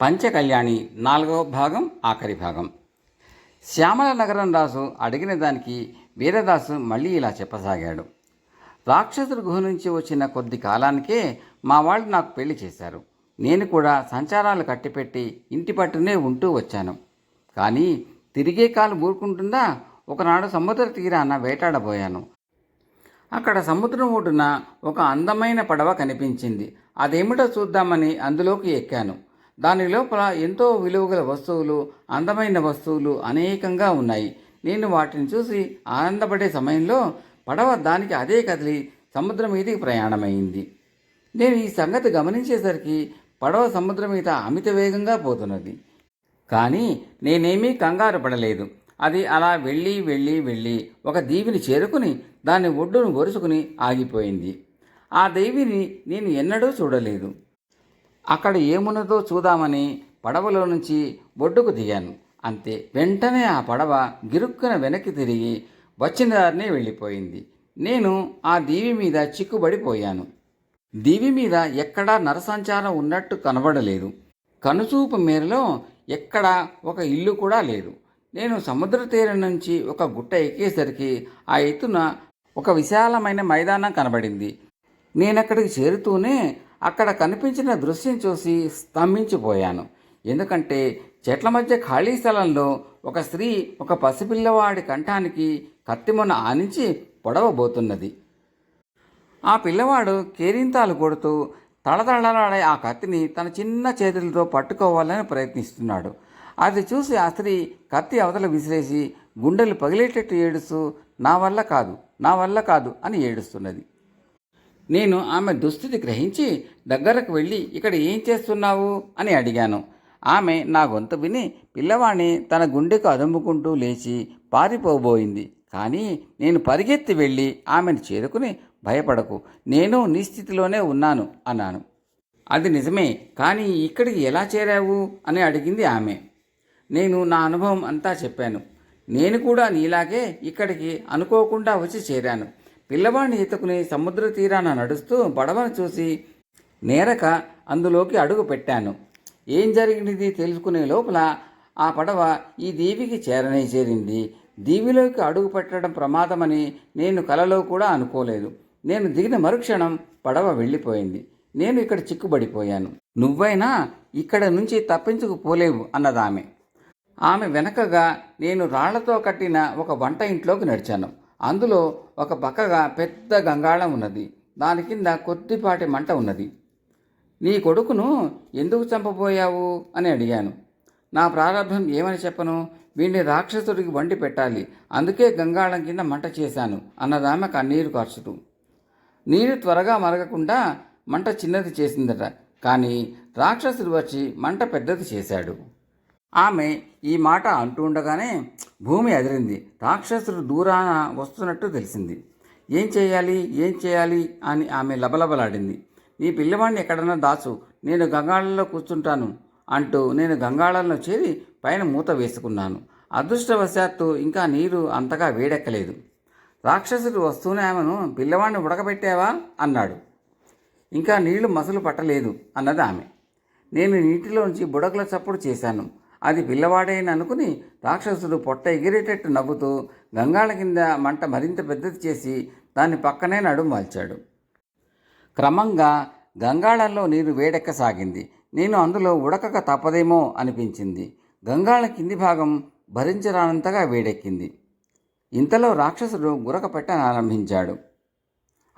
పంచకళ్యాణి నాలుగవ భాగం ఆఖరి భాగం. శ్యామల నగరం రాజు అడిగిన దానికి వీరదాసు మళ్ళీ ఇలా చెప్పసాగాడు. రాక్షసుడి గుహ నుంచి వచ్చిన కొద్ది కాలానికే మా వాళ్ళు నాకు పెళ్ళి చేశారు. నేను కూడా సంచారాలు కట్టిపెట్టి ఇంటి పట్టునే ఉంటూ వచ్చాను. కానీ తిరిగే కాలు ఊరుకుంటుందా? ఒకనాడు సముద్ర తీరాన వేటాడబోయాను. అక్కడ సముద్రం ఒడ్డున ఒక అందమైన పడవ కనిపించింది. అదేమిటో చూద్దామని అందులోకి ఎక్కాను. దాని లోపల ఎంతో విలువగల వస్తువులు అందమైన వస్తువులు అనేకంగా ఉన్నాయి. నేను వాటిని చూసి ఆనందపడే సమయంలో పడవ దానికి అదే కదిలి సముద్రం మీదకి ప్రయాణమైంది. నేను ఈ సంగతి గమనించేసరికి పడవ సముద్రం మీద అమిత వేగంగా పోతున్నది. కానీ నేనేమీ కంగారు పడలేదు. అది అలా వెళ్ళి వెళ్ళి వెళ్ళి ఒక దీవిని చేరుకుని దాని ఒడ్డును ఒరుసుకుని ఆగిపోయింది. ఆ దేవిని నేను ఎన్నడూ చూడలేదు. అక్కడ ఏమున్నదో చూద్దామని పడవలో నుంచి ఒడ్డుకు దిగాను. అంతే. వెంటనే ఆ పడవ గిరుక్కున వెనక్కి తిరిగి వచ్చిన దారినే వెళ్ళిపోయింది. నేను ఆ దీవి మీద చిక్కుబడిపోయాను. దీవి మీద ఎక్కడా నరసంచారం ఉన్నట్టు కనబడలేదు. కనుచూపు మేరలో ఎక్కడా ఒక ఇల్లు కూడా లేదు. నేను సముద్ర తీరం నుంచి ఒక గుట్ట ఎక్కేసరికి ఆ ఎత్తున ఒక విశాలమైన మైదానం కనబడింది. నేనక్కడికి చేరుతూనే అక్కడ కనిపించిన దృశ్యం చూసి స్తంభించిపోయాను. ఎందుకంటే చెట్ల మధ్య ఖాళీ స్థలంలో ఒక స్త్రీ ఒక పసిపిల్లవాడి కంఠానికి కత్తిమొన ఆనించి పొడవబోతున్నది. ఆ పిల్లవాడు కేరింతాలు కొడుతూ తళతళలాడే ఆ కత్తిని తన చిన్న చేతులతో పట్టుకోవాలని ప్రయత్నిస్తున్నాడు. అది చూసి ఆ స్త్రీ కత్తి అవతల విసిరేసి గుండెలు పగిలేటట్టు ఏడుస్తూ నా వల్ల కాదు నా వల్ల కాదు అని ఏడుస్తున్నది. నేను ఆమె దుస్థితి గ్రహించి దగ్గరకు వెళ్ళి ఇక్కడ ఏం చేస్తున్నావు? అని అడిగాను. ఆమె నా గొంతు విని పిల్లవాణ్ణి తన గుండెకు అదుముకుంటూ లేచి పారిపోబోయింది. కానీ నేను పరిగెత్తి వెళ్ళి ఆమెను చేరుకుని భయపడకు. నేను నీ స్థితిలోనే ఉన్నాను అన్నాను. అది నిజమే కానీ ఇక్కడికి ఎలా చేరావు? అని అడిగింది ఆమె. నేను నా అనుభవం అంతా చెప్పాను. నేను కూడా నీలాగే ఇక్కడికి అనుకోకుండా వచ్చి చేరాను. పిల్లవాడిని ఎత్తుకుని సముద్ర తీరాన నడుస్తూ పడవను చూసి నేరక అందులోకి అడుగు పెట్టాను. ఏం జరిగినది తెలుసుకునే లోపల ఆ పడవ ఈ దీవికి చేరనే చేరింది. దీవిలోకి అడుగు పెట్టడం ప్రమాదమని నేను కలలో కూడా అనుకోలేదు. నేను దిగిన మరుక్షణం పడవ వెళ్ళిపోయింది. నేను ఇక్కడ చిక్కుబడిపోయాను. నువ్వైనా ఇక్కడ నుంచి తప్పించుకుపోలేవు అన్నదామె. ఆమె వెనకగా నేను రాళ్ళతో కట్టిన ఒక వంట ఇంట్లోకి నడిచాను. అందులో ఒక పక్కగా పెద్ద గంగాళం ఉన్నది. దాని కింద కొద్దిపాటి మంట ఉన్నది. నీ కొడుకును ఎందుకు చంపబోయావు? అని అడిగాను. నా ప్రారంభం ఏమని చెప్పను? వీడిని రాక్షసుడికి వండి పెట్టాలి. అందుకే గంగాళం కింద మంట చేశాను అన్నదామె కన్నీరు కార్చుతూ. నీరు త్వరగా మరగకుండా మంట చిన్నది చేసిందట. కానీ రాక్షసుడు వచ్చి మంట పెద్దది చేశాడు. ఆమె ఈ మాట అంటూ ఉండగానే భూమి అదిరింది. రాక్షసుడు దూరాన వస్తున్నట్టు తెలిసింది. ఏం చేయాలి? ఏం చేయాలి? అని ఆమె లబలబలాడింది. నీ పిల్లవాడిని ఎక్కడన్నా దాచు. నేను గంగాళంలో కూర్చుంటాను అంటూ నేను గంగాళంలో చేరి పైన మూత వేసుకున్నాను. అదృష్టవశాత్తు ఇంకా నీరు అంతగా వేడెక్కలేదు. రాక్షసుడు వస్తూనే ఆమెను పిల్లవాడిని ఉడకబెట్టావా? అన్నాడు. ఇంకా నీళ్ళు మసలు పట్టలేదు అన్నది ఆమె. నేను నీటిలోంచి బుడగల చప్పుడు చేశాను. అది పిల్లవాడేని అనుకుని రాక్షసుడు పొట్ట ఎగిరేటట్టు నవ్వుతూ గంగాళ కింద మంట మరింత పెద్దది చేసి దాని పక్కనే నడుము వాల్చాడు. క్రమంగా గంగాళంలో నీరు వేడెక్కసాగింది. నేను అందులో ఉడకక తప్పదేమో అనిపించింది. గంగాళ కింది భాగం భరించరానంతగా వేడెక్కింది. ఇంతలో రాక్షసుడు గురక పెట్టనారంభించాడు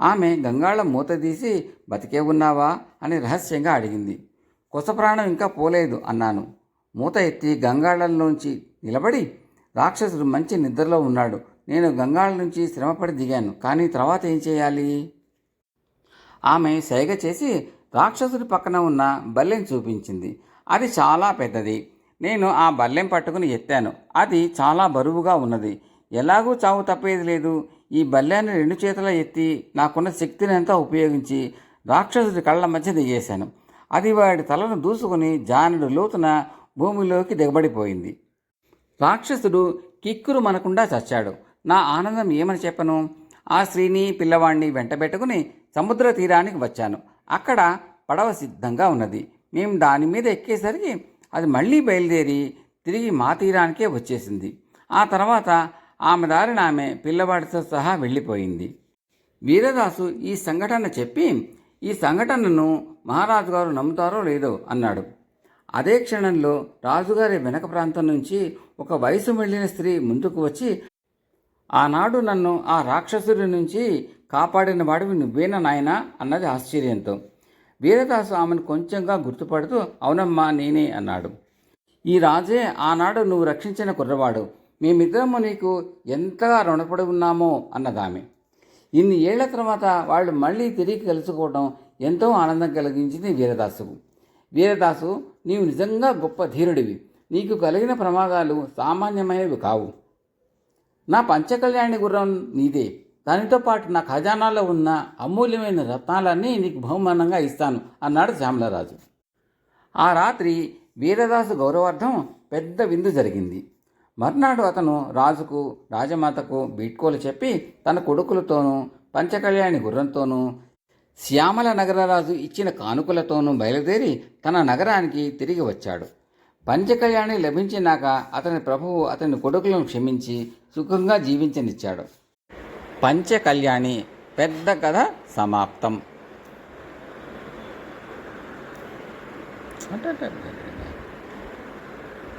ఆమె గంగాళం మూత తీసి బతికే ఉన్నావా? అని రహస్యంగా అడిగింది. కొస ప్రాణం ఇంకా పోలేదు అన్నాను. మూత ఎత్తి గంగాళంలోంచి నిలబడి రాక్షసుడు మంచి నిద్రలో ఉన్నాడు. నేను గంగాళ నుంచి శ్రమపడి దిగాను. కానీ తర్వాత ఏం చేయాలి? ఆమె సైగ చేసి రాక్షసుడి పక్కన ఉన్న బల్లెం చూపించింది. అది చాలా పెద్దది. నేను ఆ బల్లెం పట్టుకుని ఎత్తాను. అది చాలా బరువుగా ఉన్నది. ఎలాగూ చావు తప్పేది లేదు. ఈ బల్లెని రెండు చేతుల ఎత్తి నాకున్న శక్తిని అంతా ఉపయోగించి రాక్షసుడి కళ్ళ మధ్య దిగేశాను. అది వాడి తలను దూసుకుని జానుడు లోతున భూమిలోకి దిగబడిపోయింది. రాక్షసుడు కిక్కురు మనకుండా చచ్చాడు. నా ఆనందం ఏమని చెప్పను? ఆ స్త్రీని పిల్లవాణ్ణి వెంటబెట్టుకుని సముద్ర తీరానికి వచ్చాను. అక్కడ పడవ సిద్ధంగా ఉన్నది. మేము దాని మీద ఎక్కేసరికి అది మళ్ళీ బయలుదేరి తిరిగి మా తీరానికే వచ్చేసింది. ఆ తర్వాత ఆమె దారిన ఆమె పిల్లవాడితో సహా వెళ్ళిపోయింది. వీరదాసు ఈ సంఘటన చెప్పి ఈ సంఘటనను మహారాజు గారు నమ్ముతారో లేదో అన్నాడు. అదే క్షణంలో రాజుగారి వెనక ప్రాంతం నుంచి ఒక వయసు వెళ్ళిన స్త్రీ ముందుకు వచ్చి ఆనాడు నన్ను ఆ రాక్షసుడి నుంచి కాపాడిన వాడివి నువ్వేనా నాయనా? అన్నది ఆశ్చర్యంతో. వీరదాసు ఆమెను కొంచెంగా గుర్తుపడుతూ అవునమ్మా నేనే అన్నాడు. ఈ రాజే ఆనాడు నువ్వు రక్షించిన కుర్రవాడు. మేమిద్దరము నీకు ఎంతగా రుణపడి ఉన్నామో అన్నదామె. ఇన్ని ఏళ్ళ తర్వాత వాళ్ళు మళ్ళీ తిరిగి కలుసుకోవడం ఎంతో ఆనందం కలిగించింది వీరదాసుకు. వీరదాసు నీవు నిజంగా గొప్ప ధీరుడివి నీకు కలిగిన ప్రమాదాలు సామాన్యమైనవి కావు. నా పంచకళ్యాణి గుర్రం నీదే. దానితో పాటు నా ఖజానాలో ఉన్న అమూల్యమైన రత్నాలన్నీ నీకు బహుమానంగా ఇస్తాను అన్నాడు శ్యామలరాజు. ఆ రాత్రి వీరదాసు గౌరవార్థం పెద్ద విందు జరిగింది. మర్నాడు అతను రాజుకు రాజమాతకు బీట్కోలు చెప్పి తన కొడుకులతోనూ పంచకళ్యాణి గుర్రంతోనూ శ్యామల నగరరాజు ఇచ్చిన కానుకలతోనూ బయలుదేరి తన నగరానికి తిరిగి వచ్చాడు. పంచకళ్యాణి లభించినాక అతని ప్రభువు అతని కొడుకులను క్షమించి సుఖంగా జీవించనిచ్చాడు. పంచకళ్యాణి పెద్ద కథ సమాప్తం. అంటే